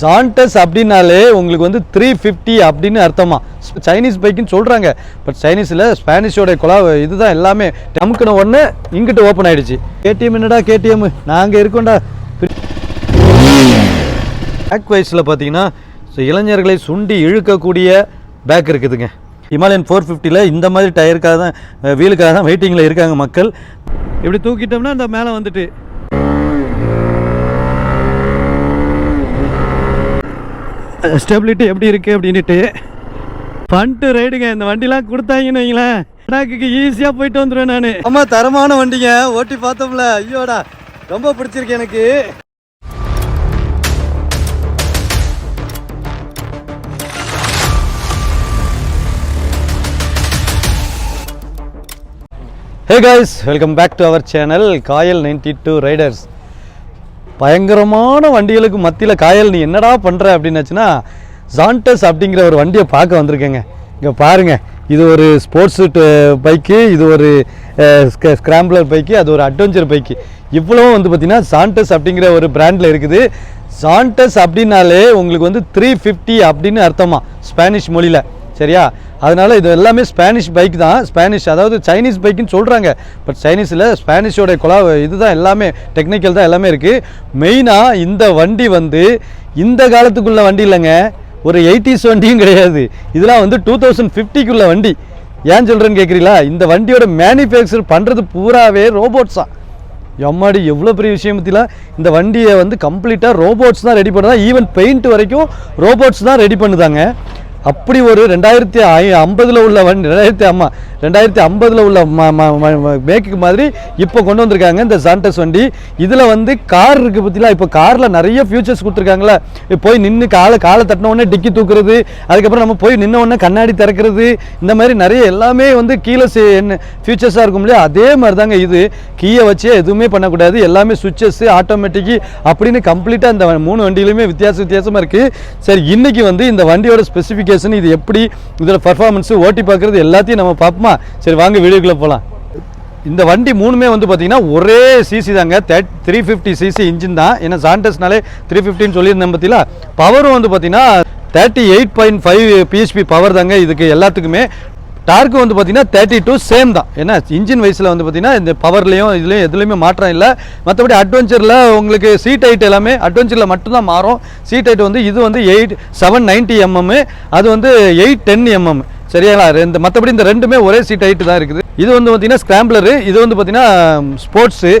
ஜான்டஸ் அப்படின்னாலே உங்களுக்கு வந்து த்ரீ ஃபிஃப்டி அப்படின்னு அர்த்தமா. சைனீஸ் பைக்குன்னு சொல்கிறாங்க பட் சைனீஸில் ஸ்பானிஷோட குழா இதுதான் எல்லாமே. டமுக்குன உடனே இங்கிட்ட ஓப்பன் ஆகிடுச்சு கேடிஎம் என்னடா கேடிஎம் நாங்கள் இருக்கோம்டா. பேக் வைஸில் பார்த்தீங்கன்னா ஸோ இளைஞர்களை சுண்டி இழுக்கக்கூடிய பேக் இருக்குதுங்க. ஹிமாலயன் ஃபோர் ஃபிஃப்டியில் இந்த மாதிரி டயருக்காக தான் வீலுக்காக தான் வெயிட்டிங்கில் இருக்காங்க மக்கள். இப்படி தூக்கிட்டோம்னா அந்த மேலே வந்துட்டு ஸ்டெபிலிட்டி எப்படி இருக்குது அப்படின்ட்டு ஃபண்ட்டு ரைடுங்க. இந்த வண்டிலாம் கொடுத்தாங்கன்னு வைங்களேன். லடாக்குக்கு ஈஸியாக போயிட்டு வந்துடுவேன் நான். ஆமாம் தரமான வண்டிங்க. ஓட்டி பார்த்தோம்ல. ஐயோடா. ரொம்ப பிடிச்சிருக்கு எனக்கு. Hey guys welcome back to our channel Kayal ninety two riders பயங்கரமான வண்டிகளுக்கு மத்தியில் காயல் நீ என்னடா பண்ணுற அப்படின்னாச்சுன்னா ஜான்டஸ் அப்படிங்கிற ஒரு வண்டியை பார்க்க வந்திருக்கேங்க. இங்கே பாருங்க இது ஒரு ஸ்போர்ட்ஸ் பைக்கு இது ஒரு ஸ்கிராம்பிளர் பைக்கு அது ஒரு அட்வென்ச்சர் பைக்கு இவ்வளவும் வந்து பார்த்தீங்கன்னா சாண்டஸ் அப்படிங்கிற ஒரு பிராண்டில் இருக்குது. சாண்டஸ் அப்படின்னாலே உங்களுக்கு வந்து த்ரீ ஃபிஃப்டி அப்படின்னு அர்த்தமாக ஸ்பானிஷ் மொழியில். சரியா? அதனால் இது எல்லாமே ஸ்பானிஷ் பைக் தான். ஸ்பானிஷ் அதாவது சைனீஸ் பைக்குன்னு சொல்கிறாங்க பட் சைனீஸில் ஸ்பானிஷோட குலா இதுதான் எல்லாமே டெக்னிக்கல் தான் எல்லாமே இருக்குது மெயினாக இந்த வண்டி வந்து இந்த காலத்துக்குள்ள வண்டி இல்லைங்க. ஒரு எயிட்டிஸ் வண்டியும் கிடையாது. இதெல்லாம் வந்து டூ தௌசண்ட் ஃபிஃப்டிக்குள்ள வண்டி. ஏன் சொல்கிறேன்னு கேட்குறீங்களா இந்த வண்டியோட மேனுஃபேக்சர் பண்ணுறது பூராவே ரோபோட்ஸ் தான். எம்மாடி எவ்வளோ பெரிய விஷயம் பற்றிலாம் இந்த வண்டியை வந்து கம்ப்ளீட்டாக ரோபோட்ஸ் தான் ரெடி பண்ணுதான் ஈவன் பெயிண்ட் வரைக்கும் ரோபோட்ஸ் தான் ரெடி பண்ணுதாங்க. அப்படி ஒரு ரெண்டாயிரத்தி ஐ ஐம்பதில் உள்ள வண்டி ரெண்டாயிரத்தி அம்மா ரெண்டாயிரத்தி ஐம்பதில் உள்ள மேக்கு மாதிரி இப்போ கொண்டு வந்திருக்காங்க இந்த சாண்டஸ் வண்டி. இதில் வந்து கார் இருக்குது பற்றிலாம் இப்போ காரில் நிறைய ஃபியூச்சர்ஸ் கொடுத்துருக்காங்களே போய் நின்று காலை காலை தட்டின உடனே டிக்கி தூக்குறது அதுக்கப்புறம் நம்ம போய் நின்ன உடனே கண்ணாடி திறக்கிறது இந்த மாதிரி நிறைய எல்லாமே வந்து கீழே செ- என்ன ஃபியூச்சர்ஸாக இருக்கும் இல்லையா? அதே மாதிரி தாங்க இது. கீயை வச்சே எதுவுமே பண்ணக்கூடாது. எல்லாமே சுவிச்சஸ் ஆட்டோமேட்டிக்கு அப்படின்னு கம்ப்ளீட்டாக இந்த மூணு வண்டியிலுமே வித்தியாச வித்தியாசமாக இருக்குது சரி இன்னைக்கு வந்து இந்த வண்டியோட ஸ்பெசிஃபிகேஷன் இது எப்படி? இதில் பர்ஃபார்மன்ஸு ஓட்டி பார்க்குறது எல்லாத்தையும் நம்ம பார்ப்போமா? சரி வாங்க வீடியோக்குள்ளே போகலாம் இந்த வண்டி மூணுமே வந்து பார்த்தீங்கன்னா ஒரே சிசி தாங்க. Third three fifty CC engine தான். ஏன்னா சாண்டஸ்னாலே த்ரீ ஃபிஃப்டின்னு சொல்லியிருந்தேன் பார்த்தீங்களா பவரும் வந்து பார்த்தீங்கன்னா thirty eight point five BHP power தாங்க. இதுக்கு எல்லாத்துக்குமே டார்க்கு வந்து பார்த்தீங்கன்னா தேர்ட்டி டூ சேம் தான். ஏன்னா இன்ஜின் வயசில் வந்து பார்த்தீங்கன்னா இந்த பவர்லேயும் இதுலேயும் எதுலேயுமே மாற்றம் இல்லை. மற்றபடி அட்வென்ச்சரில் உங்களுக்கு சீட் ஹைட் எல்லாமே அட்வென்ச்சரில் மட்டும்தான் மாறும். சீட் ஹைட் வந்து இது வந்து எயிட் செவன் நைன்ட்டி எம்எம் அது வந்து எயிட் டென் எம்எம் சரிங்களா? ரெண்டு மற்றபடி இந்த ரெண்டுமே ஒரே சீட் ஹைட்டு தான் இருக்குது. இது வந்து பார்த்தீங்கன்னா ஸ்கிராம்பிளரு இது வந்து பார்த்தீங்கன்னா ஸ்போர்ட்ஸு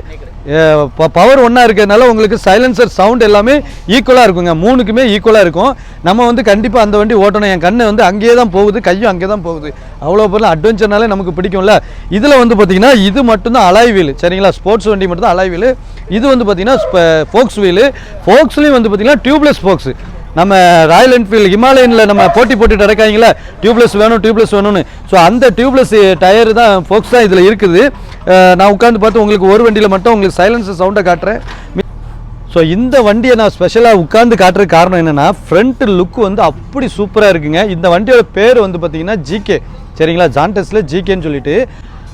பவர் ஒன்றா இருக்கிறதுனால உங்களுக்கு சைலன்சர் சவுண்ட் எல்லாமே ஈக்குவலாக இருக்குங்க. மூணுக்குமே ஈக்குவலாக இருக்கும். நம்ம வந்து கண்டிப்பாக அந்த வண்டி ஓட்டணும். என் கண்ணு வந்து அங்கேயே தான் போகுது கையும் அங்கே தான் போகுது. அவ்வளோ பொருள் அட்வென்ச்சர்னாலே நமக்கு பிடிக்கும்ல. இதில் வந்து பார்த்தீங்கன்னா இது மட்டும்தான் அலாய் வீல் சரிங்களா? ஸ்போர்ட்ஸ் வண்டி மட்டும்தான் அலாய் வீல் இது வந்து பார்த்திங்கன்னா ஃபோக்ஸ் வீலு ஃபோக்ஸ்லேயும் வந்து பார்த்திங்கன்னா டியூப்லெஸ் ஃபோக்ஸ் நம்ம ராயல் என்ஃபீல்டு ஹிமாலயனில் நம்ம போட்டி போட்டுட்டு இருக்காங்களே டியூப்லெஸ் வேணும் டியூப்லெஸ் வேணும்னு. ஸோ அந்த டியூப்லெஸ் டயர் தான் ஃபோக்ஸ் தான் இதில் இருக்குது. நான் உட்காந்து பார்த்து உங்களுக்கு ஒரு வண்டியில் மட்டும் உங்களுக்கு சைலன்சர் சவுண்டை காட்டுறேன். ஸோ இந்த வண்டியை நான் ஸ்பெஷலாக உட்காந்து காட்டுறதுக்கு காரணம் என்னென்னா ஃப்ரண்ட் லுக் வந்து அப்படி சூப்பராக இருக்குங்க. இந்த வண்டியோட பேர் வந்து பார்த்தீங்கன்னா ஜிகே சரிங்களா? ஜான்டஸில் ஜிகேன்னு சொல்லிட்டு.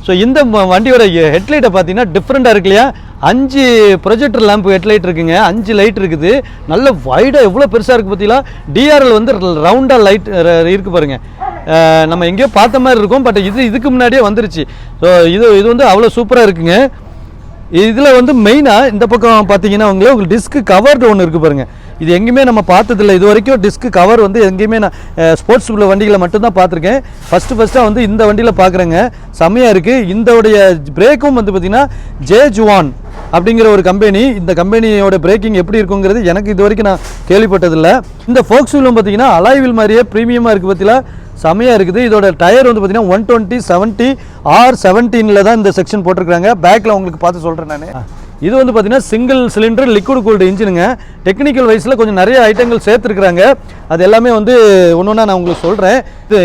ஸோ இந்த வண்டியோட ஹெட்லைட்டை பார்த்தீங்கன்னா டிஃப்ரெண்ட்டாக இருக்கு இல்லையா? அஞ்சு ப்ரொஜெக்டர் லேம்ப் ஹெட்லைட் இருக்குங்க. அஞ்சு லைட் இருக்குது. நல்ல வைடாக எவ்வளோ பெருசாக இருக்குது பார்த்தீங்களா? டிஆர்எல் வந்து ரவுண்டாக லைட் இருக்குது பாருங்கள் நம்ம எங்கேயோ பார்த்த மாதிரி இருக்கும். பட் இது இதுக்கு முன்னாடியே வந்துருச்சு. ஸோ இது இது வந்து அவ்வளோ சூப்பராக இருக்குங்க. இதில் வந்து மெயினாக இந்த பக்கம் பார்த்தீங்கன்னா உங்களே உங்களுக்கு டிஸ்க்கு கவர்டு ஒன்று இருக்குது பாருங்க. இது எங்கேயுமே நம்ம பார்த்ததில்ல. இது வரைக்கும் டிஸ்க்கு கவர் வந்து எங்கேயுமே நான் ஸ்போர்ட்ஸ் உள்ள வண்டிகளை மட்டும்தான் பார்த்துருக்கேன். ஃபஸ்ட்டு ஃபஸ்ட்டாக வந்து இந்த வண்டியில் பார்க்குறேங்க. செம்மையாக இருக்குது இந்தோடைய பிரேக்கும் வந்து பார்த்திங்கன்னா ஜே ஜுவான் அப்படிங்கிற ஒரு கம்பெனி இந்த கம்பெனியோட பிரேக்கிங் எப்படி இருக்குங்கிறது எனக்கு இது வரைக்கும் நான் கேள்விப்பட்டதில்லை. இந்த ஃபோக்ஸ் வீலும் பார்த்தீங்கன்னா அலாய்வில் மாதிரியே ப்ரீமியமாக இருக்குது பற்றியில் செமையாக இருக்குது. இதோட டயர் வந்து பார்த்தீங்கன்னா ஒன் டுவெண்ட்டி செவன்ட்டி ஆர் செவன்டீனில் தான் இந்த செக்ஷன் போட்டிருக்காங்க பேக்கில் உங்களுக்கு பார்த்து சொல்கிறேன் நான். இது வந்து பார்த்தீங்கன்னா சிங்கிள் சிலிண்டர் லிக்விட் கூல்டு இன்ஜினுங்க டெக்னிக்கல் வைஸில் கொஞ்சம் நிறைய ஐட்டங்கள் சேர்த்துருக்குறாங்க. அது எல்லாமே வந்து ஒன்று ஒன்றா நான் உங்களுக்கு சொல்கிறேன் இது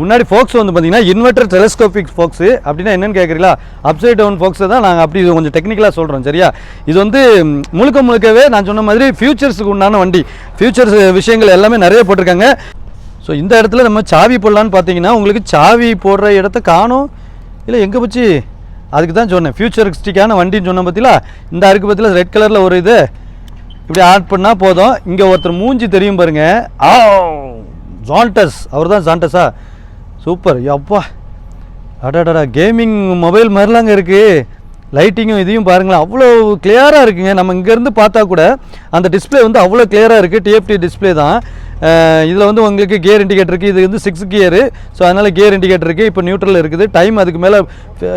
முன்னாடி ஃபோக்ஸ் வந்து பார்த்தீங்கன்னா இன்வெர்டர் டெலஸ்கோபிக் ஃபோக்ஸு அப்படின்னா என்னென்னு கேட்குறீங்களா அப்சைட் டவுன் ஃபோக்ஸை தான் நாங்கள் அப்படி கொஞ்சம் டெக்னிக்கலாக சொல்கிறோம் சரியா? இது வந்து முழுக்க முழுக்கவே நான் சொன்ன மாதிரி ஃபியூச்சர்ஸுக்கு உண்டான வண்டி. ஃபியூச்சர்ஸ் விஷயங்கள் எல்லாமே நிறைய போட்டிருக்காங்க. ஸோ இந்த இடத்துல நம்ம சாவி போடலான்னு பார்த்தீங்கன்னா உங்களுக்கு சாவி போடுற இடத்த காணும். இல்லை எங்கே போச்சு? அதுக்கு தான் சொன்னேன். ஃபியூச்சரிஸ்டிக்கான வண்டின்னு சொன்ன பார்த்தீங்களா இந்த அருக்கு பற்றியில் ரெட் கலரில் ஒரு இது. இப்படி ஆட் பண்ணால் போதும். இங்கே ஒருத்தர் மூஞ்சி தெரியும் பாருங்க. ஆ ஜான்டஸ் அவர் தான் ஜான்டஸா சூப்பர் அப்பா அடாடா கேமிங் மொபைல் மாதிரிலாங்க இருக்குது லைட்டிங்கும் இதையும் பாருங்களேன். அவ்வளோ கிளியராக இருக்குங்க. நம்ம இங்கேருந்து பார்த்தா கூட அந்த டிஸ்ப்ளே வந்து அவ்வளோ கிளியராக இருக்குது டிஎஃப்டி டிஸ்ப்ளே தான். இதில் வந்து உங்களுக்கு கியர் இண்டிகேட்டர் இருக்குது இது வந்து சிக்ஸ் கியரு ஸோ அதனால் கியர் இண்டிகேட்டர் இருக்குது இப்போ நியூட்ரல் இருக்குது. டைம் அதுக்கு மேலே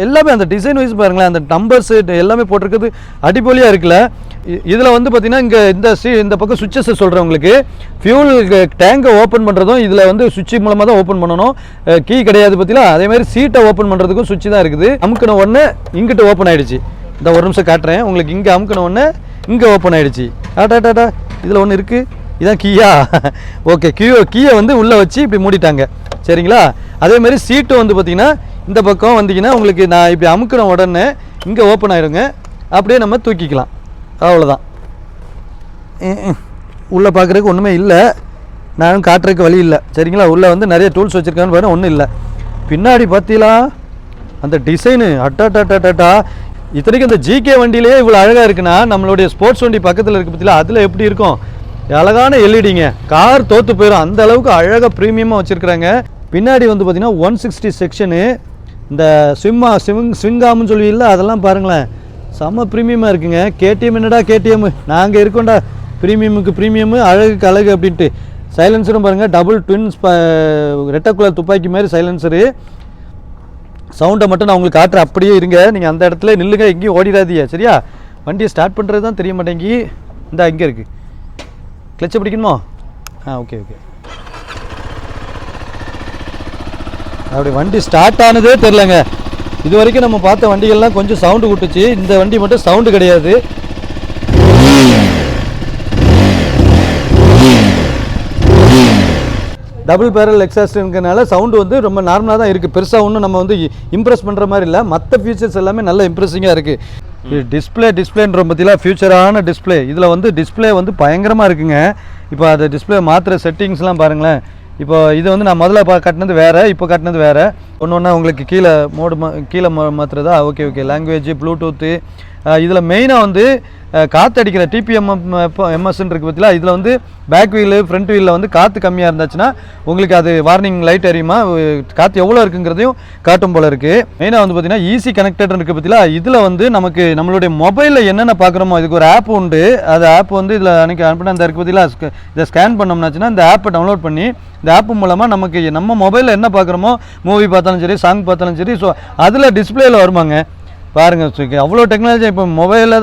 எல்லாமே அந்த டிசைன் வைஸ் பாருங்களேன். அந்த நம்பர்ஸ் எல்லாமே போட்டிருக்குது. அடிப்பொலியாக இருக்குல்ல. இதில் வந்து பார்த்திங்கன்னா இங்கே இந்த சி இந்த பக்கம் சுவிச்சஸ் சொல்கிறேன் உங்களுக்கு. ஃபியூல் டேங்கை ஓப்பன் பண்ணுறதும் இதில் வந்து சுவிட்ச் மூலமாக தான் ஓப்பன் பண்ணணும். கீ கிடையாது பார்த்தீங்களா அதேமாதிரி சீட்டை ஓப்பன் பண்ணுறதுக்கும் சுவிட்ச் தான் இருக்குது. அமுக்கின உடனே இங்கிட்ட ஓப்பன் ஆகிடுச்சு இந்த ஒரு நிமிஷம் காட்டுறேன். உங்களுக்கு இங்கே அமுக்கின ஒன்று இங்கே ஓப்பன் ஆகிடுச்சு ஆட்டா டாட்டா இதில் ஒன்று இருக்குது இதான் கீயா? ஓகே கியூ கீயை வந்து உள்ளே வச்சு இப்படி மூடிட்டாங்க. சரிங்களா? அதே மாதிரி சீட்டு வந்து பார்த்தீங்கன்னா இந்த பக்கம் வந்தீங்கன்னா உங்களுக்கு நான் இப்படி அமுக்கிற உடனே இங்கே ஓப்பன் ஆயிருங்க. அப்படியே நம்ம தூக்கிக்கலாம். அவ்வளோதான் உள்ளே பார்க்குறதுக்கு ஒன்றுமே இல்லை. நானும் காட்டுறதுக்கு வழி இல்லை. சரிங்களா? உள்ளே வந்து நிறைய டூல்ஸ் வச்சுருக்கான்னு பாருங்கள் ஒன்றும் இல்லை. பின்னாடி பார்த்தீங்களா அந்த டிசைனு அட்டாட்டாட்டாட்டா இத்தனைக்கும் இந்த ஜிகே வண்டியிலே இவ்வளோ அழகாக இருக்குன்னா நம்மளுடைய ஸ்போர்ட்ஸ் வண்டி பக்கத்தில் இருக்க பார்த்தீங்களா அதில் எப்படி இருக்கும்? அழகான எல்இடிங்க. கார் தோற்று போயிடும் அந்த அளவுக்கு அழகாக ப்ரீமியமாக வச்சுருக்குறாங்க. பின்னாடி வந்து பார்த்திங்கன்னா ஒன் சிக்ஸ்டி செக்ஷனு இந்த ஸ்விம்மா ஸ்விங் ஸ்விங்காம்னு இல்லை அதெல்லாம் பாருங்களேன். செம்ம ப்ரீமியமாக இருக்குங்க. கேடிஎம் என்னடா கேடிஎம் நாங்கள் இருக்கோம்டா. ப்ரீமியமுக்கு ப்ரீமியமு அழகுக்கு அழகு அப்படின்ட்டு. சைலன்சரும் பாருங்கள் டபுள் ட்வின்ஸ் ரெட்டக்குலர் துப்பாக்கி மாதிரி சைலன்சரு சவுண்டை மட்டும் நான் உங்களுக்கு காட்டுறேன். அப்படியே இருங்க. நீங்கள் அந்த இடத்துல நில்லுங்க. எங்கேயும் ஓடிடாதீங்க. சரியா? வண்டியை ஸ்டார்ட் பண்ணுறது தான் தெரிய மாட்டேங்கி இந்த இங்கே இருக்குது கிளச்சை பிடிக்கணுமா? ஆ ஓகே ஓகே. அப்படி வண்டி ஸ்டார்ட் ஆனதே தெரிலங்க இது வரைக்கும் நம்ம பார்த்த வண்டிகள்லாம் கொஞ்சம் சவுண்டு விட்டுச்சு இந்த வண்டி மட்டும் சவுண்டு கிடையாது. டபுள் பேரல் எக்ஸாஸ்ட்ங்கிறனால சவுண்டு வந்து ரொம்ப நார்மலாக தான் இருக்குது பெருசாக ஒன்றும் நம்ம வந்து இம்ப்ரெஸ் பண்ணுற மாதிரி இல்லை. மற்ற ஃபீச்சர்ஸ் எல்லாமே நல்ல இம்ப்ரெஸிங்காக இருக்குது இது டிஸ்பிளே டிஸ்பிளேன்ற பற்றிலாம் ஃபியூச்சரான டிஸ்பிளே இதில் வந்து டிஸ்பிளே வந்து பயங்கரமாக இருக்குங்க. இப்போ அது டிஸ்பிளே மாத்திர செட்டிங்ஸ்லாம் பாருங்களேன். இப்போ இது வந்து நான் முதல்ல பா கட்டினது வேறு இப்போ கட்டினது வேறு. ஒன்று ஒன்றா உங்களுக்கு கீழே மோடு மா கீழே மா மாற்றுறதா ஓகே ஓகே லாங்குவேஜ் ப்ளூடூத்து இதில் மெயினாக வந்து காற்றடிக்கிற டிபிஎம்எம் டிபிஎம் எம்எஸ்ன்னு இருக்குது பார்த்தீங்களா இதில் வந்து பேக் வீலு ஃப்ரண்ட் வீலில் வந்து காற்று கம்மியாக இருந்துச்சுன்னா உங்களுக்கு அது வார்னிங் லைட் எரியுமா? காற்று எவ்வளோ இருக்குங்கிறதையும் காட்டும் போல இருக்குது மெயினாக வந்து பார்த்தீங்கன்னா ஈஸி கனெக்டட் இருக்குது பார்த்தீங்களா இதில் வந்து நமக்கு நம்மளுடைய மொபைலில் என்னென்ன பார்க்குறோமோ இதுக்கு ஒரு ஆப் உண்டு. அது ஆப் வந்து இதில் அன்றைக்கி அனுப்பின அந்த இருக்குது பார்த்தீங்களா இதை ஸ்கேன் பண்ணோம்னாச்சுன்னா இந்த ஆப்பை டவுன்லோட் பண்ணி இந்த ஆப் மூலமாக நமக்கு நம்ம மொபைலில் என்ன பார்க்குறோமோ மூவி பார்த்தாலும் சரி சாங் பார்த்தாலும் சரி ஸோ அதில் டிஸ்பிளேயில் வருமாங்க. பாருங்க சுக்கி அவ்வளோ டெக்னாலஜி இப்போ மொபைலில்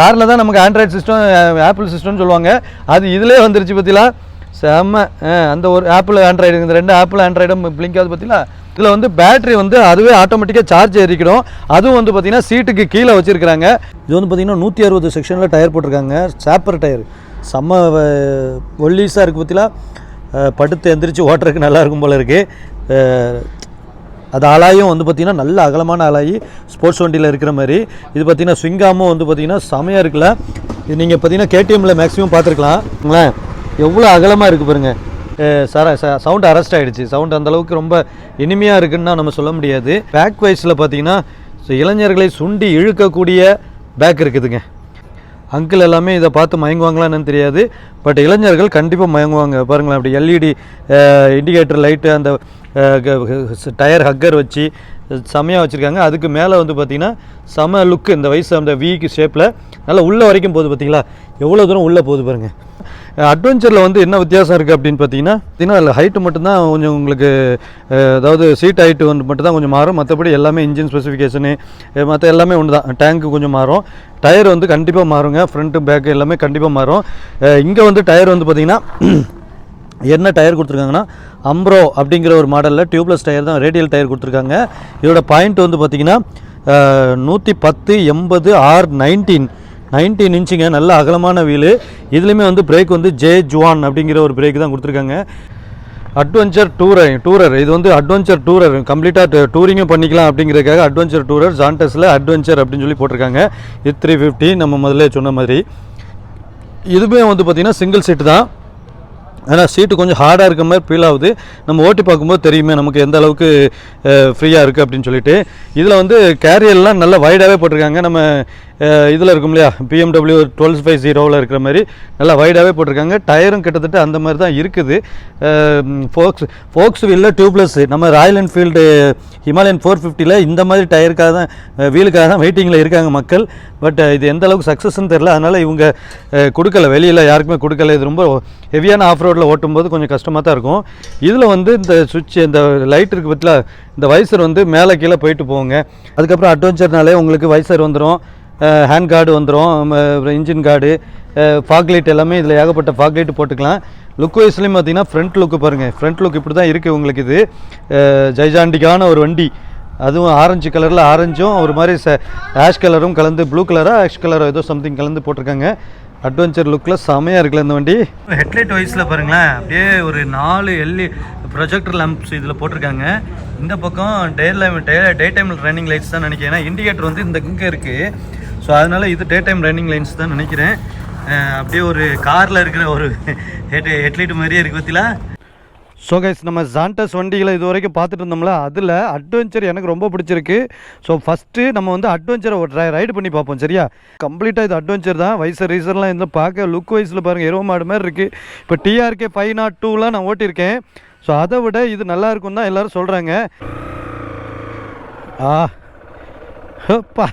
காரில் தான் நமக்கு ஆண்ட்ராய்டு சிஸ்டம் ஆப்பிள் சிஸ்டம்னு சொல்லுவாங்க. அது இதிலே வந்துருச்சு பார்த்தீங்களா செம்ம அந்த ஒரு ஆப்பிள் ஆண்ட்ராய்டு இந்த ரெண்டு ஆப்பிள் ஆண்ட்ராய்டும் பிளிங்க் ஆகுது பார்த்தீங்களா இதில் வந்து பேட்டரி வந்து அதுவே ஆட்டோமேட்டிக்காக சார்ஜ் ஏறிக்கிடும். அதுவும் வந்து பார்த்திங்கன்னா சீட்டுக்கு கீழே வச்சுருக்காங்க இது வந்து பார்த்தீங்கன்னா நூற்றி அறுபது செக்ஷனில் டயர் போட்டிருக்காங்க. சாப்பர் டயர் செம்ம ஒல்லீஸாக இருக்குது பார்த்தீங்களா படுத்து எந்திரிச்சு ஓட்டுறதுக்கு நல்லாயிருக்கும் போல் இருக்குது அது அலாயும் வந்து பார்த்திங்கன்னா நல்ல அகலமான அலாயி ஸ்போர்ட்ஸ் வண்டியில் இருக்கிற மாதிரி. இது பார்த்திங்கன்னா ஸ்விங்காமும் வந்து பார்த்திங்கன்னா செமையாக இருக்குல்ல. இது நீங்கள் பார்த்தீங்கன்னா கேடிஎம்மில் மேக்ஸிமம் பார்த்துருக்கலாம். எவ்வளோ அகலமாக இருக்குது பாருங்கள் சர சவுண்ட் அரெஸ்ட் ஆகிடுச்சு சவுண்ட் அந்தளவுக்கு ரொம்ப இனிமையாக இருக்குன்னு நம்ம சொல்ல முடியாது. பேக் வைஸில் பார்த்தீங்கன்னா இளைஞர்களை சுண்டி இழுக்கக்கூடிய பேக் இருக்குதுங்க. அங்கிள் எல்லாமே இதை பார்த்து மயங்குவாங்களான்னு தெரியாது. பட் இளைஞர்கள் கண்டிப்பாக மயங்குவாங்க. பாருங்களேன் அப்படி எல்இடி இண்டிகேட்டர் லைட்டு அந்த டயர் ஹக்கர் வச்சு செம்மையாக வச்சுருக்காங்க. அதுக்கு மேலே வந்து பார்த்திங்கன்னா செம லுக்கு இந்த வயசு அந்த வீக்கு ஷேப்பில் நல்லா உள்ளே வரைக்கும் போகுது பார்த்தீங்களா எவ்வளோ தூரம் உள்ளே போகுது பாருங்கள் அட்வென்ச்சரில் வந்து என்ன வித்தியாசம் இருக்குது அப்படின்னு பார்த்தீங்கன்னா பார்த்தீங்கன்னா அதில் ஹைட்டு மட்டும்தான் கொஞ்சம் உங்களுக்கு அதாவது சீட் ஹைட்டு வந்து மட்டும்தான் கொஞ்சம் மாறும். மற்றபடி எல்லாமே இன்ஜின் ஸ்பெசிஃபிகேஷனு மற்ற எல்லாமே ஒன்று தான் டேங்க்கு கொஞ்சம் மாறும். டயர் வந்து கண்டிப்பாக மாறுங்க. ஃப்ரண்ட்டு பேக்கு எல்லாமே கண்டிப்பாக மாறும். இங்கே வந்து டயர் வந்து பார்த்திங்கன்னா என்ன டயர் கொடுத்துருக்காங்கன்னா அம்ப்ரோ அப்படிங்கிற ஒரு மாடலில் டியூப்லெஸ் டயர் தான் ரேடியல் டயர் கொடுத்துருக்காங்க. இதோட பாயிண்ட் வந்து பார்த்திங்கன்னா நூற்றி பத்து எண்பது ஆர் நைன்டீன். நைன்டீன் இன்ச்சுங்க நல்ல அகலமான வீலு. இதுலேயுமே வந்து பிரேக் வந்து ஜே ஜுவான் அப்படிங்கிற ஒரு பிரேக் தான் கொடுத்துருக்காங்க. அட்வென்ச்சர் டூரர் டூரர் இது வந்து அட்வென்ச்சர் டூரர் கம்ப்ளீட்டாக டூரிங்கும் பண்ணிக்கலாம் அப்படிங்கிறதுக்காக அட்வென்ச்சர் டூரர் ஜான்டஸில் அட்வென்ச்சர் அப்படின்னு சொல்லி போட்டிருக்காங்க. இது த்ரீ ஃபிஃப்டி நம்ம முதல்ல சொன்ன மாதிரி. இதுவுமே வந்து பார்த்திங்கன்னா சிங்கிள் சீட்டு தான். ஆனால் சீட்டு கொஞ்சம் ஹார்டாக இருக்க மாதிரி ஃபீல் ஆகுது. நம்ம ஓட்டி பார்க்கும்போது தெரியுமே நமக்கு எந்த அளவுக்கு ஃப்ரீயாக இருக்குது அப்படின்னு சொல்லிட்டு. இதில் வந்து கேரியர்லாம் நல்லா வைடாகவே போட்டிருக்காங்க. நம்ம இதில் இருக்கும் இல்லையா? பிஎம்டபிள்யூ டுவெல் ஃபைவ் ஜீரோவில் இருக்கிற மாதிரி நல்லா வைடாகவே போட்டிருக்காங்க. டயரும் கிட்டத்தட்ட அந்த மாதிரி தான் இருக்குது. ஃபோக்ஸ் ஃபோக்ஸ் வீலில் டியூப்லெஸ் நம்ம ராயல் என்ஃபீல்டு ஹிமாலயன் ஃபோர் ஃபிஃப்டியில் இந்த மாதிரி டயருக்காக தான் வீலுக்காக தான் வெயிட்டிங்கில் இருக்காங்க மக்கள். பட் இது எந்த அளவுக்கு சக்ஸஸ்ன்னு தெரில அதனால் இவங்க கொடுக்கல. வெளியில் யாருக்குமே கொடுக்கல. இது ரொம்ப ஹெவியான ஆஃப் ரோட்டில் ஓட்டும்போது கொஞ்சம் கஷ்டமாக தான் இருக்கும். இதில் வந்து இந்த சுவிட்ச் இந்த லைட் இருக்குது பற்றியில் இந்த வைசர் வந்து மேலே கீழே போயிட்டு போங்க அதுக்கப்புறம் அட்வென்ச்சர்னாலே உங்களுக்கு வைசர் வந்துடும் ஹேண்ட் கார்டு வந்துடும் இன்ஜின் கார்டு ஃபாக்லைட் எல்லாமே இதில் ஏகப்பட்ட ஃபாக் போட்டுக்கலாம். லுக் வைஸ்லேயும் பார்த்தீங்கன்னா ஃப்ரண்ட் லுக்கு பாருங்கள் ஃப்ரண்ட் லுக் இப்படி தான் இருக்குது உங்களுக்கு இது. ஜைஜாண்டிக்கான ஒரு வண்டி. அதுவும் ஆரஞ்சு கலரில் ஆரஞ்சும் ஒரு மாதிரி ச ஆஷ் கலரும் கலந்து ப்ளூ கலராக ஆஷ் கலரோ ஏதோ சம்திங் கலந்து போட்டிருக்காங்க. அட்வென்ச்சர் லுக்கில் செமையாக இருக்குல்ல இந்த வண்டி. ஹெட்லைட் வைஸில் பாருங்களேன் அப்படியே ஒரு நாலு எல்இ ப்ரொஜெக்டர் லேம்ப்ஸ் இதில் போட்டிருக்காங்க. இந்த பக்கம் டே லைம் டே டே டைமில் ரன்னிங் லைட்ஸ் தான் நினைக்கிறேன். ஏன்னா இண்டிகேட்டர் வந்து இந்த இங்கே இருக்குது ஸோ அதனால் இது டே டைம் ரன்னிங் லைன்ஸ் தான் நினைக்கிறேன். அப்படியே ஒரு காரில் இருக்கிற ஒரு ஹெட் ஹெட்லைட் மாதிரியே இருக்குது பற்றிலா ஸோ கைஸ் நம்ம ஜாண்டஸ் வண்டிகளை இது வரைக்கும் பார்த்துட்டு இருந்தோம்ல அதில் அட்வென்ச்சர் எனக்கு ரொம்ப பிடிச்சிருக்கு. ஸோ ஃபஸ்ட்டு நம்ம வந்து அட்வென்ச்சரை ஒரு ரைடு பண்ணி பார்ப்போம் சரியா? கம்ப்ளீட்டாக இது அட்வென்ச்சர் தான். வயசு ரீசர்லாம் இந்த பார்க்க லுக் வைஸில் பாருங்கள் எருவ மாடு மாதிரி இருக்குது இப்போ டிஆர்கே ஃபைவ் நாட் டூலாம் oh நான் ஓட்டியிருக்கேன். ஸோ அதை விட இது நல்லா இருக்கும் தான் எல்லோரும் சொல்கிறாங்க ஆ ஹப்பா.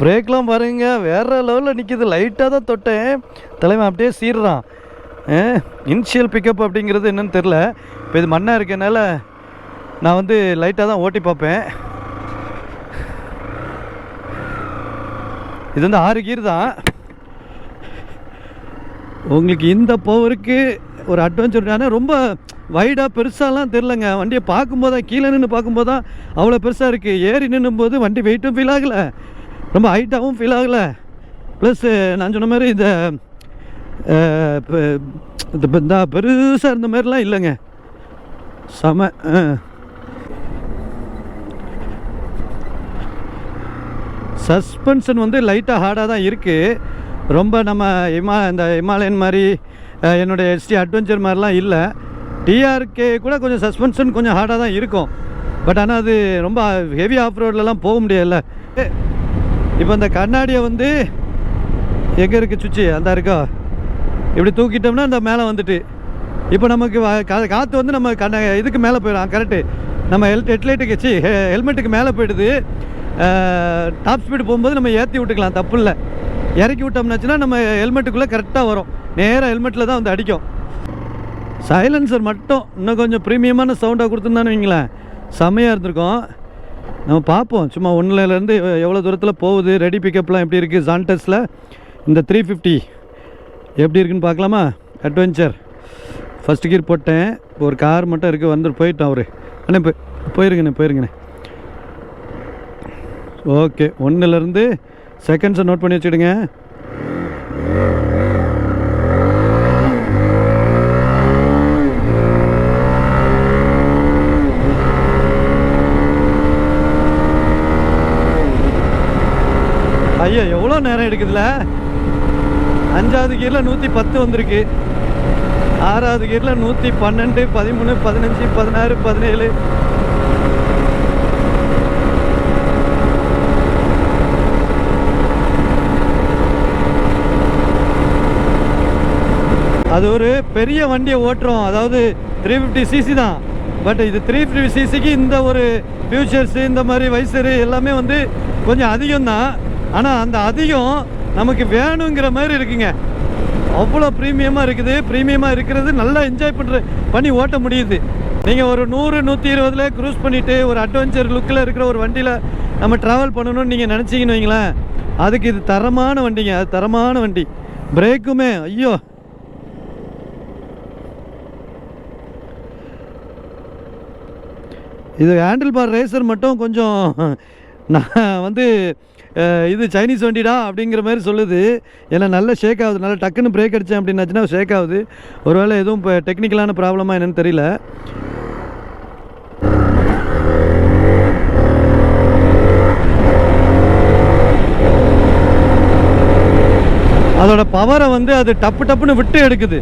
பிரேக்லாம் பாருங்க. வேற லெவலில் நிற்கிது லைட்டாக தான் தொட்டேன். தலைவன் அப்படியே சீர்றான். இனிஷியல் பிக்கப் அப்படிங்கிறது என்னன்னு தெரில இப்போ இது மண்ணாக இருக்கனால நான் வந்து லைட்டாக தான் ஓட்டி பார்ப்பேன். இது வந்து ஆறு கீர் தான். உங்களுக்கு இந்த பவருக்கு ஒரு அட்வென்ச்சர் ஆனால் ரொம்ப வைடாக பெருசாலாம் தெரிலங்க வண்டியை பார்க்கும்போது தான் கீழே நின்று பார்க்கும்போது தான் அவ்வளோ பெருசாக இருக்குது ஏறி நின்னும்போது வண்டி வெயிட்டும் ஃபீல் ஆகலை. ரொம்ப ஹைட்டாகவும் ஃபீல் ஆகலை. ப்ளஸ் நான் சொன்ன மாதிரி இந்த இப்போ இந்த பெருசாக இருந்த மாதிரிலாம் இல்லைங்க. செம சஸ்பென்ஷன் வந்து லைட்டாக ஹார்டாக தான் இருக்குது ரொம்ப நம்ம இமா இந்த இமாலயன் மாதிரி என்னுடைய எஸ்டி அட்வென்ச்சர் மாதிரிலாம் இல்லை. டிஆர்கே கூட கொஞ்சம் சஸ்பென்ஷன் கொஞ்சம் ஹார்டாக தான் இருக்கும். பட் ஆனால் அது ரொம்ப ஹெவி ஆஃப் ரோட்லலாம் போக முடியாதுல்ல இப்போ இந்த கண்ணாடியை வந்து எங்கே இருக்குது சுச்சி? அந்த இருக்கோ? இப்படி தூக்கிட்டோம்னா அந்த மேலே வந்துட்டு. இப்போ நமக்கு வ- கா- காற்று வந்து நம்ம கண்ண இதுக்கு மேலே போயிடும். கரெக்டு நம்ம ஹெல் ஹெட்லைட்டுக்கு சி ஹெல்மெட்டுக்கு மேலே போயிடுது. டாப் ஸ்பீடு போகும்போது நம்ம ஏற்றி விட்டுக்கலாம். தப்பு இல்லை. இறக்கி விட்டோம்னாச்சுன்னா நம்ம ஹெல்மெட்டுக்குள்ளே கரெக்டாக வரும். நேராக ஹெல்மெட்டில் தான் வந்து அடிக்கும். சைலன்சர் மட்டும். இன்னும் கொஞ்சம் ப்ரீமியமான சவுண்டாக கொடுத்துருந்தான்னு வைங்களேன். செம்மையாக இருந்திருக்கும். நம்ம பார்ப்போம். சும்மா ஒன்றுலேருந்து எவ்வளோ தூரத்தில் போகுது ரெடி பிக்கப்லாம் எப்படி இருக்குது ஜான்டஸில் இந்த த்ரீ ஃபிஃப்டி எப்படி இருக்குன்னு பார்க்கலாமா? அட்வென்ச்சர் ஃபஸ்ட் கீர் போட்டேன். ஒரு கார் மட்டும் இருக்குது வந்து போயிட்டோம் அவர். அண்ணே போய் போயிருங்கண்ணே போயிருங்கண்ணே. ஓகே ஒன்றுலேருந்து செகண்ட்ஸை நோட் பண்ணி வச்சுடுங்க ஐயா எவ்வளோ நேரம் எடுக்குதுல? அஞ்சாவது கீரில் நூற்றி பத்து வந்திருக்கு. ஆறாவது கீரில் நூற்றி பன்னெண்டு பதிமூணு பதினஞ்சு பதினாறு பதினேழு. அது ஒரு பெரிய வண்டியை ஓட்டுறோம். அதாவது த்ரீ ஃபிஃப்டி சிசி தான். பட் இது த்ரீ ஃபிஃப்டி சிசிக்கு இந்த ஒரு ஃபியூச்சர்ஸு இந்த மாதிரி வைசரு எல்லாமே வந்து கொஞ்சம் அதிகம் தான் ஆனால் அந்த அதிகம் நமக்கு வேணுங்கிற மாதிரி இருக்குங்க. அவ்வளோ ப்ரீமியமாக இருக்குது. ப்ரீமியமாக இருக்கிறது நல்லா என்ஜாய் பண்ணுற பண்ணி ஓட்ட முடியுது. நீங்கள் ஒரு நூறு நூற்றி இருபதுல க்ரூஸ் பண்ணிவிட்டு ஒரு அட்வென்ச்சர் லுக்கில் இருக்கிற ஒரு வண்டியில் நம்ம ட்ராவல் பண்ணணும்னு நீங்கள் நினச்சிங்கன்னு வைங்களேன் அதுக்கு இது தரமான வண்டிங்க. அது தரமான வண்டி. பிரேக்குமே ஐயோ. இது ஹேண்டில் பார் ரேசர் மட்டும் கொஞ்சம் நான் வந்து இது சைனீஸ் வண்டிடா அப்படிங்கிற மாதிரி சொல்லுது. ஏன்னா நல்லா ஷேக் ஆகுது. நல்லா டக்குன்னு பிரேக் அடித்தேன் அப்படின்னாச்சுன்னா ஷேக் ஆகுது. ஒருவேளை எதுவும் இப்போ டெக்னிக்கலான ப்ராப்ளமா என்னன்னு தெரியல. அதோட பவரை வந்து அது டப்பு டப்புன்னு விட்டு எடுக்குது.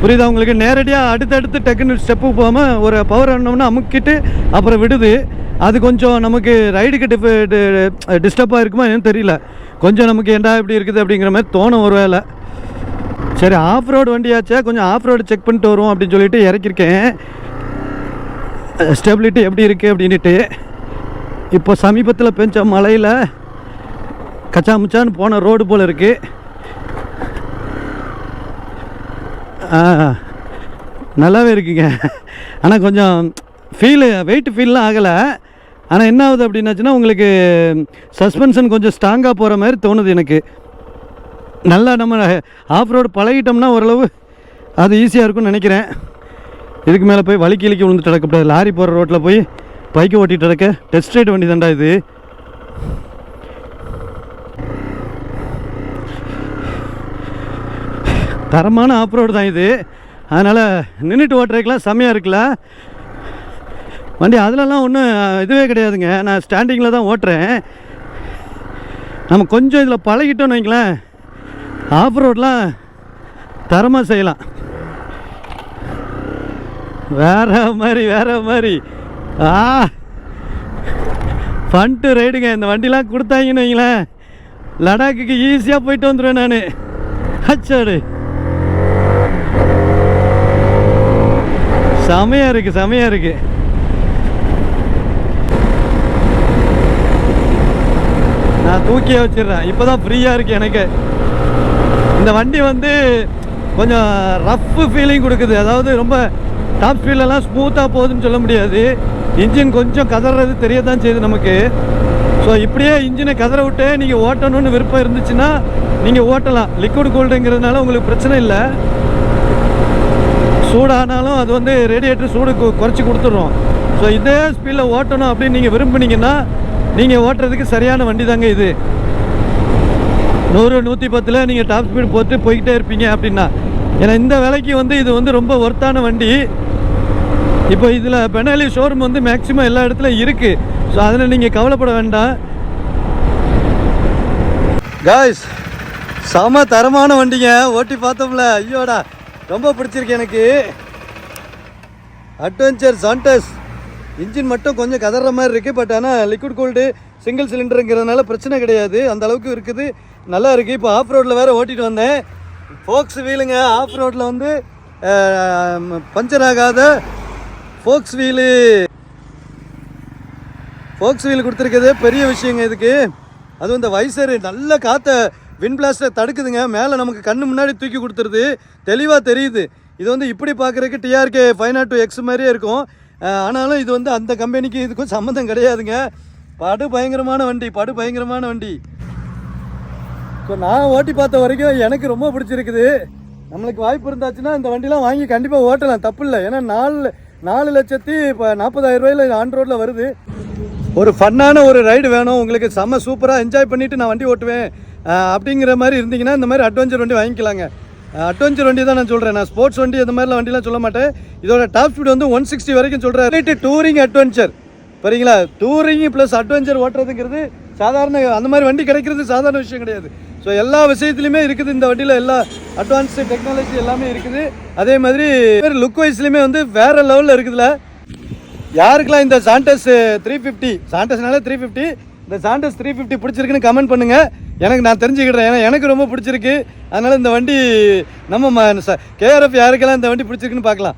புரியுது அவங்களுக்கு நேரடியாக அடுத்தடுத்து டக்குன்னு ஸ்டெப்பு போகாமல் ஒரு பவர் ஆனோம்னா அமுக்கிட்டு அப்புறம் விடுது. அது கொஞ்சம் நமக்கு ரைடுக்கு டிஃப டிஸ்டர்பாக இருக்குமா என்னன்னு தெரியல. கொஞ்சம் நமக்கு ஏண்டா இப்படி இருக்குது அப்படிங்கிற மாதிரி தோணும் ஒரு வேலை சரி ஆஃப் ரோடு வண்டியாச்சே கொஞ்சம் ஆஃப் ரோடு செக் பண்ணிட்டு வருவோம் அப்படின்னு சொல்லிட்டு இறக்கியிருக்கேன் ஸ்டெபிலிட்டி எப்படி இருக்குது அப்படின்ட்டு இப்போ சமீபத்தில் பெஞ்ச மலையில் கச்சா முச்சான்னு போன ரோடு போல் இருக்குது நல்லாவே இருக்குங்க. ஆனால் கொஞ்சம் ஃபீலு வெயிட் ஃபீல்லாம் ஆகலை. ஆனால் என்ன ஆகுது அப்படின்னாச்சுன்னா உங்களுக்கு சஸ்பென்ஷன் கொஞ்சம் ஸ்ட்ராங்காக போகிற மாதிரி தோணுது எனக்கு. நல்லா நம்ம ஆஃப் ரோடு பழகிட்டோம்னா ஓரளவு அது ஈஸியாக இருக்கும்னு நினைக்கிறேன். இதுக்கு மேலே போய் வலிக்கு இலிக்கி விழுந்துட்டு கிடக்கக்கூடாது லாரி போகிற ரோட்டில் போய் பைக்கை ஓட்டிகிட்டு கிடக்க டெஸ்ட் ரைட் வண்டி தான்டா இது. தரமான ஆஃப் ரோடு தான் இது. அதனால் நின்றுட்டு ஓட்டுறதுக்கெலாம் செம்மையாக இருக்குல்ல. வண்டி அதிலலாம் ஒன்றும் இதுவே கிடையாதுங்க. நான் ஸ்டாண்டிங்கில் தான் ஓட்டுறேன். நம்ம கொஞ்சம் இதில் பழகிட்டோம்னு வைங்களேன். ஆஃப் ரோட்லாம் தரமாக செய்யலாம். வேற மாதிரி வேற மாதிரி. ஆ ஃபன்ட்டு ரைடுங்க இந்த வண்டிலாம் கொடுத்தாங்கன்னு வைங்களேன். லடாக்குக்கு ஈஸியாக போயிட்டு வந்துடுவேன் நான். அச்சாடு. செமையாக இருக்குது செமையாக இருக்குது நான் தூக்கியே வச்சிடுறேன். இப்போ தான் ஃப்ரீயாக இருக்குது எனக்கு. இந்த வண்டி வந்து கொஞ்சம் ரஃப்பு ஃபீலிங் கொடுக்குது. அதாவது ரொம்ப டாப் ஸ்பீட்லலாம் ஸ்மூத்தாக போகுதுன்னு சொல்ல முடியாது. இன்ஜின் கொஞ்சம் கதறது தெரிய தான் செய்யுது நமக்கு. ஸோ இப்படியே இன்ஜினை கதற விட்டு நீங்கள் ஓட்டணும்னு விருப்பம் இருந்துச்சுன்னா நீங்கள் ஓட்டலாம். லிக்விட் கோல்டுங்கிறதுனால உங்களுக்கு பிரச்சனை இல்லை. சூடானாலும் அது வந்து ரேடியேட்டர் சூடு குறைச்சி கொடுத்துட்றோம். ஸோ இதே ஸ்பீடில் ஓட்டணும் அப்படின்னு நீங்கள் விரும்புனீங்கன்னா நீங்கள் ஓட்டுறதுக்கு சரியான வண்டி தாங்க இது. நூறு நூற்றி பத்தில் நீங்கள் டாப் ஸ்பீடு போட்டு போய்கிட்டே இருப்பீங்க அப்படின்னா. ஏன்னா இந்த விலைக்கு வந்து இது வந்து ரொம்ப ஒர்த்தான வண்டி. இப்போ இதில் பெனாலி ஷோரூம் வந்து மேக்ஸிமம் எல்லா இடத்துலையும் இருக்குது ஸோ அதில் நீங்கள் கவலைப்பட வேண்டாம். காய்ஸ் செம தரமான வண்டிங்க. ஓட்டி பார்த்தோம்ல. ஐயோடா ரொம்ப பிடிச்சிருக்கு எனக்கு. அட்வென்ச்சர் சாண்டஸ் இன்ஜின் மட்டும் கொஞ்சம் கதற மாதிரி இருக்குது பட் ஆனால் லிக்விட் கோல்டு சிங்கிள் சிலிண்டருங்கிறதுனால பிரச்சனை கிடையாது. அந்த அளவுக்கு இருக்குது. நல்லா இருக்குது இப்போ ஆஃப் ரோட்டில் வேறு ஓட்டிட்டு வந்தேன். ஃபோக்ஸ் வீலுங்க ஆஃப் ரோட்டில் வந்து பஞ்சர் ஆகாத ஃபோக்ஸ் வீலு ஃபோக்ஸ் வீல் கொடுத்துருக்கிறது. பெரிய விஷயங்க இதுக்கு. அதுவும் இந்த வைசரு நல்ல காற்றை வின் பிளாஸ்டர் தடுக்குதுங்க. மேலே நமக்கு கண்ணு முன்னாடி தூக்கி கொடுத்துருது. தெளிவாக தெரியுது. இது வந்து இப்படி பார்க்குறதுக்கு TRK five nought two X oh மாதிரியே இருக்கும். ஆனாலும் இது வந்து அந்த கம்பெனிக்கு இதுக்கும் சம்மந்தம் கிடையாதுங்க. படு பயங்கரமான வண்டி படு பயங்கரமான வண்டி. ஸோ நான் ஓட்டி பார்த்த வரைக்கும் எனக்கு ரொம்ப பிடிச்சிருக்குது. நம்மளுக்கு வாய்ப்பு இருந்தாச்சுன்னா இந்த வண்டிலாம் வாங்கி கண்டிப்பாக ஓட்டலாம். தப்பு இல்லை. ஏன்னா நாலு நாலு லட்சத்தி இப்போ நாற்பதாயிரம் ரூபாயில் ஆன் ரோட்டில் வருது. ஒரு ஃபன்னான ஒரு ரைடு வேணும். உங்களுக்கு செம்ம சூப்பராக என்ஜாய் பண்ணிவிட்டு நான் வண்டி ஓட்டுவேன். அப்படிங்கிற மாதிரி இருந்தீங்கன்னா இந்த மாதிரி அட்வென்ச்சர் வண்டி வாங்கிக்கலாங்க. அட்வென்ச்சர் வண்டி தான் நான் சொல்கிறேன் நான் ஸ்போர்ட்ஸ் வண்டி இந்த மாதிரிலாம் வண்டிலாம் சொல்ல மாட்டேன். இதோட டாப் ஸ்பீட் வந்து ஒன் சிக்ஸ்டி வரைக்கும் சொல்கிறேன் டூரிங் அட்வென்ச்சர் சரிங்களா? டூரிங் ப்ளஸ் அட்வென்ச்சர் ஓட்டுறதுங்கிறது சாதாரண அந்த மாதிரி வண்டி கிடைக்கிறது சாதாரண விஷயம் கிடையாது. ஸோ எல்லா விஷயத்துலையுமே இருக்குது இந்த வண்டியில். எல்லா அட்வான்ஸ்டு டெக்னாலஜி எல்லாமே இருக்குது. அதே மாதிரி லுக் வைஸ்லையுமே வந்து வேறு லெவலில் இருக்குதுல. யாருக்கெல்லாம் இந்த சாண்டஸ் த்ரீ ஃபிஃப்டி சாண்டஸ்னால த்ரீ ஃபிஃப்டி இந்த சாண்டஸ் த்ரீ ஃபிஃப்டி பிடிச்சிருக்குன்னு கமெண்ட் பண்ணுங்கள் எனக்கு நான் தெரிஞ்சுக்கிட்டேன் ஏன்னா எனக்கு ரொம்ப பிடிச்சிருக்கு. அதனால் இந்த வண்டி நம்ம கேஆர்எஃப் யாருக்கெல்லாம் இந்த வண்டி பிடிச்சிருக்குன்னு பார்க்கலாம்.